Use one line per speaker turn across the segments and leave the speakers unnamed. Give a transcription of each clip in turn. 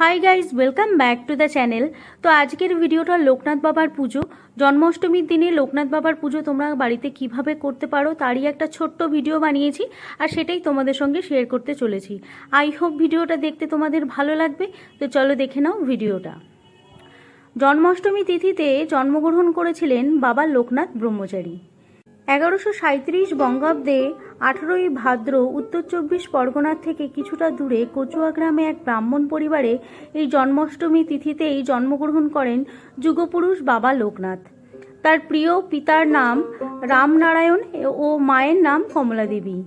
Hi guys welcome back to the channel তো আজকের ভিডিওটা লোকনাথ বাবার পুজো। জন্মাষ্টমীর দিনে লোকনাথ বাবার পুজো তোমরা বাড়িতে কীভাবে করতে পারো তারই একটা ছোট্ট ভিডিও বানিয়েছি আর সেটাই তোমাদের সঙ্গে শেয়ার করতে চলেছি। আই হোপ ভিডিওটা দেখতে তোমাদের ভালো লাগবে। তো চলো দেখে নাও ভিডিওটা। জন্মাষ্টমী তিথিতে জন্মগ্রহণ করেছিলেন বাবা লোকনাথ ব্রহ্মচারী। এগারোশো সাঁত্রিশ বঙ্গাব্দে আঠেরোই ভাদ্র উত্তর চব্বিশ পরগনার থেকে কিছুটা দূরে কচুয়া গ্রামে এক ব্রাহ্মণ পরিবারে এই জন্মাষ্টমী তিথিতেই জন্মগ্রহণ করেন যুগপুরুষ বাবা লোকনাথ। তার প্রিয় পিতার নাম রামনারায়ণ ও মায়ের নাম কমলা দেবী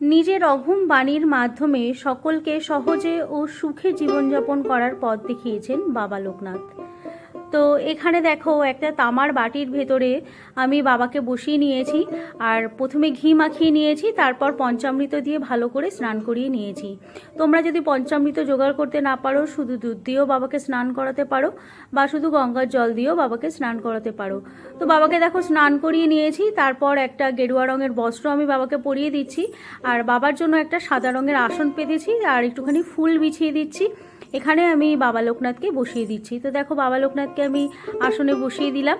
নিজের অঘুম বাণীর মাধ্যমে সকলকে সহজে ও সুখে জীবনযাপন করার পথ দেখিয়েছেন বাবা লোকনাথ। তো এখানে দেখো একটা তামার বাটির ভেতরে আমি বাবাকে বসিয়ে নিয়েছি আর প্রথমে ঘি মাখিয়ে নিয়েছি, তারপর পঞ্চামৃত দিয়ে ভালো করে স্নান করিয়ে নিয়েছি। তোমরা যদি পঞ্চামৃত জোগাড় করতে না পারো, শুধু দুধ দিয়েও বাবাকে স্নান করাতে পারো বা শুধু গঙ্গার জল দিয়েও বাবাকে স্নান করাতে পারো। তো বাবাকে দেখো স্নান করিয়ে নিয়েছি, তারপর একটা গেরুয়া রঙের বস্ত্র আমি বাবাকে পরিয়ে দিচ্ছি আর বাবার জন্য একটা সাদা রঙের আসন পেতেছি আর একটুখানি ফুল বিছিয়ে দিচ্ছি। এখানে আমি বাবা লোকনাথকে বসিয়ে দিচ্ছি। তো দেখো, বাবা লোকনাথকে আমি আসনে বসিয়ে দিলাম।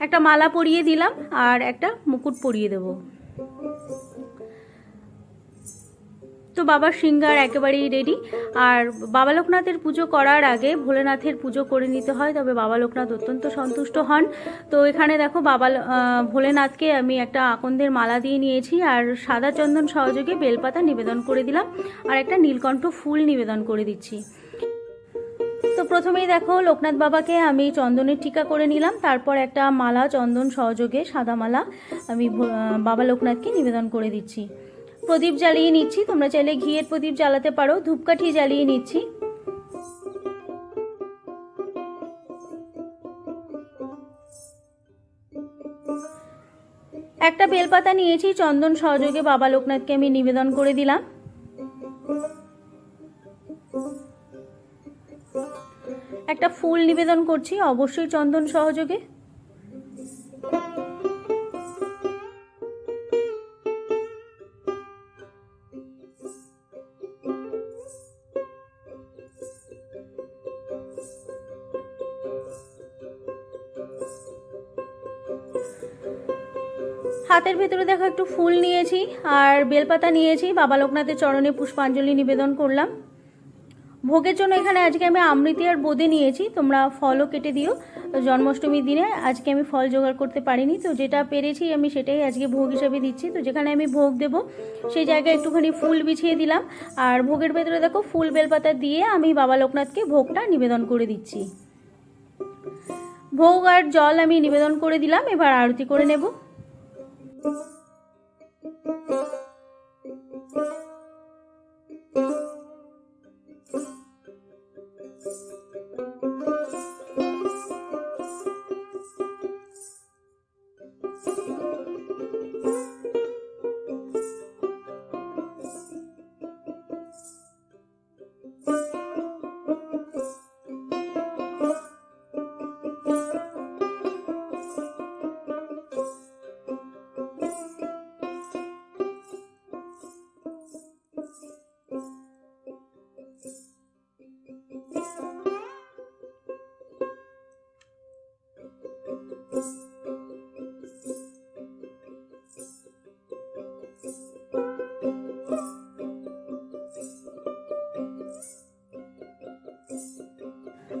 একটা মালা পরিয়ে দিলাম আর একটা মুকুট পরিয়ে দেব। তো বাবার সিঙ্গার একেবারেই রেডি আর বাবা লোকনাথের পুজো করার আগে ভোলেনাথের পুজো করে নিতে হয়, তবে বাবা লোকনাথ অত্যন্ত সন্তুষ্ট হন। তো এখানে দেখো বাবা ভোলেনাথকে আমি একটা আকন্দের মালা দিয়ে নিয়েছি, আর সাদা চন্দন সহযোগে বেলপাতা নিবেদন করে দিলাম, আর একটা নীলকণ্ঠ ফুল নিবেদন করে দিচ্ছি। তো প্রথমেই দেখো লোকনাথ বাবাকে আমি চন্দনের টিকা করে নিলাম, তারপর একটা মালা চন্দন সহযোগে সাদা মালা আমি বাবা লোকনাথকে নিবেদন করে দিচ্ছি। প্রদীপ জ্বালিয়ে নিচ্ছি। তোমরা চাইলে ঘিয়ের প্রদীপ জ্বালাতে পারো, ধূপকাঠি জ্বালিয়ে নিচ্ছি। একটা বেলপাতা নিয়েছি, চন্দন সহযোগে বাবা লোকনাথকে আমি নিবেদন করে দিলাম। একটা ফুল নিবেদন করছি, অবশ্যই চন্দন সহযোগে। হাতের ভেতরে দেখো একটু ফুল নিয়েছি আর বেলপাতা নিয়েছি। বাবা লোকনাথের চরণে পুষ্পাঞ্জলি নিবেদন করলাম। ভোগের জন্য এখানে আজকে আমি আমৃতি আর বোঁদে নিয়েছি। তোমরা ফলও কেটে দিও। জন্মাষ্টমীর দিনে আজকে আমি ফল জোগাড় করতে পারিনি। তো যেটা পেরেছি আমি সেটাই আজকে ভোগ হিসাবে দিচ্ছি। তো যেখানে আমি ভোগ দেব, সেই জায়গায় একটুখানি ফুল বিছিয়ে দিলাম। আর ভোগের ভেতরে দেখো ফুল, বেলপাতা দিয়ে আমি বাবা লোকনাথকে ভোগটা নিবেদন করে দিচ্ছি। ভোগ আর জল আমি নিবেদন করে দিলাম। এবার আরতি করে নেব। Música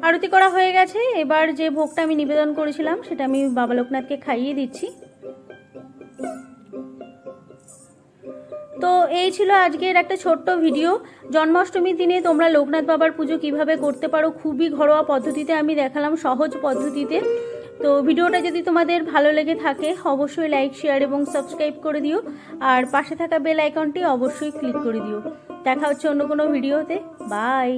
আরতি করা হয়ে গেছে। এবার যে ভোগটা আমি নিবেদন করেছিলাম, সেটা আমি বাবা লোকনাথকে খাইয়ে দিচ্ছি। তো এই ছিল আজকের একটা ছোট্ট ভিডিও। জন্মাষ্টমীর দিনে তোমরা লোকনাথ বাবার পুজো কীভাবে করতে পারো, খুবই ঘরোয়া পদ্ধতিতে আমি দেখালাম, সহজ পদ্ধতিতে। তো ভিডিওটা যদি তোমাদের ভালো লেগে থাকে, অবশ্যই লাইক, শেয়ার এবং সাবস্ক্রাইব করে দিও। আর পাশে থাকা বেল আইকনটি অবশ্যই ক্লিক করে দিও। দেখা হচ্ছে অন্য কোনো ভিডিওতে। বাই!